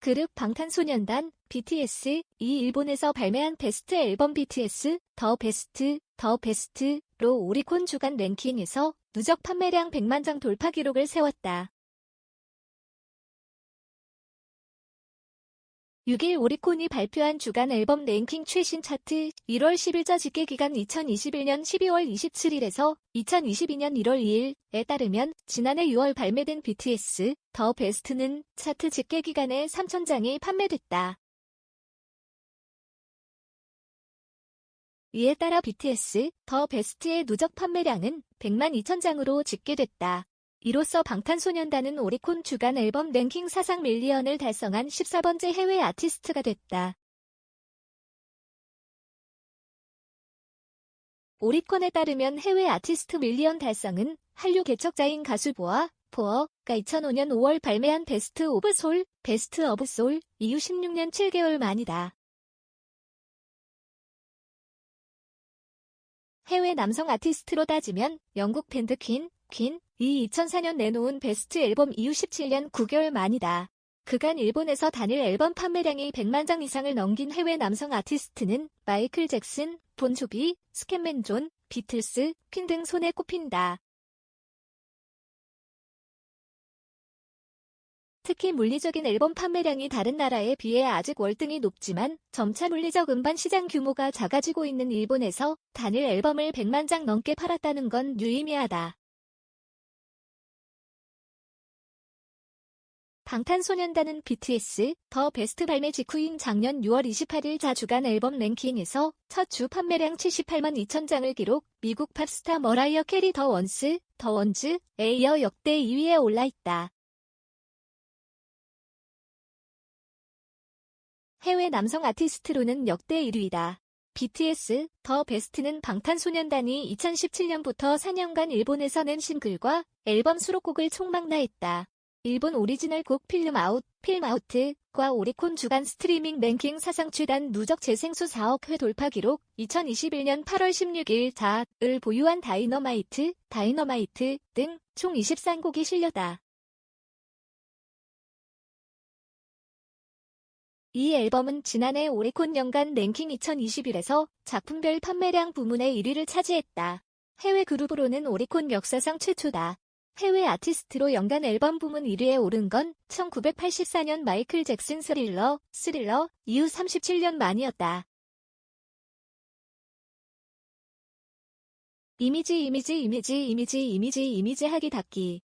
그룹 방탄소년단 BTS 이 일본에서 발매한 베스트 앨범 BTS 더 베스트 더 베스트로 오리콘 주간 랭킹에서 누적 판매량 100만 장 돌파 기록을 세웠다. 6일 오리콘이 발표한 주간 앨범 랭킹 최신 차트 1월 10일자 집계 기간 2021년 12월 27일에서 2022년 1월 2일에 따르면 지난해 6월 발매된 BTS 더 베스트는 차트 집계 기간에 3,000장이 판매됐다. 이에 따라 BTS 더 베스트의 누적 판매량은 100만 2천 장으로 집계됐다. 이로써 방탄소년단은 오리콘 주간 앨범 랭킹 사상 밀리언을 달성한 14번째 해외 아티스트가 됐다. 오리콘에 따르면 해외 아티스트 밀리언 달성은 한류 개척자인 가수 보아, 포어가 2005년 5월 발매한 베스트 오브 솔, 베스트 오브 솔 이후 16년 7개월 만이다. 해외 남성 아티스트로 따지면 영국 밴드 퀸, 퀸, 이 2004년 내놓은 베스트 앨범 이후 17년 9개월 만이다. 그간 일본에서 단일 앨범 판매량이 100만 장 이상을 넘긴 해외 남성 아티스트는 마이클 잭슨, 본조비, 스캔맨 존, 비틀스, 퀸 등 손에 꼽힌다. 특히 물리적인 앨범 판매량이 다른 나라에 비해 아직 월등히 높지만 점차 물리적 음반 시장 규모가 작아지고 있는 일본에서 단일 앨범을 100만 장 넘게 팔았다는 건 유의미하다. 방탄소년단은 BTS 더 베스트 발매 직후인 작년 6월 28일 자주간 앨범 랭킹에서 첫 주 판매량 78만 2천 장을 기록, 미국 팝스타 머라이어 캐리 더 원스, 더 원즈에 이어 역대 2위에 올라있다. 해외 남성 아티스트로는 역대 1위다. BTS 더 베스트는 방탄소년단이 2017년부터 4년간 일본에서 낸 싱글과 앨범 수록곡을 총망라했다. 일본 오리지널 곡 필름 아웃, 필름 아우트과 오리콘 주간 스트리밍 랭킹 사상 최단 누적 재생수 4억 회 돌파 기록 2021년 8월 16일 자을 보유한 다이너마이트, 다이너마이트 등 총 23곡이 실렸다. 이 앨범은 지난해 오리콘 연간 랭킹 2021에서 작품별 판매량 부문의 1위를 차지했다. 해외 그룹으로는 오리콘 역사상 최초다. 해외 아티스트로 연간 앨범 부문 1위에 오른 건 1984년 마이클 잭슨 스릴러, 스릴러 이후 37년 만이었다. 이미지 이미지 이미지 이미지 이미지 이미지 하기 닫기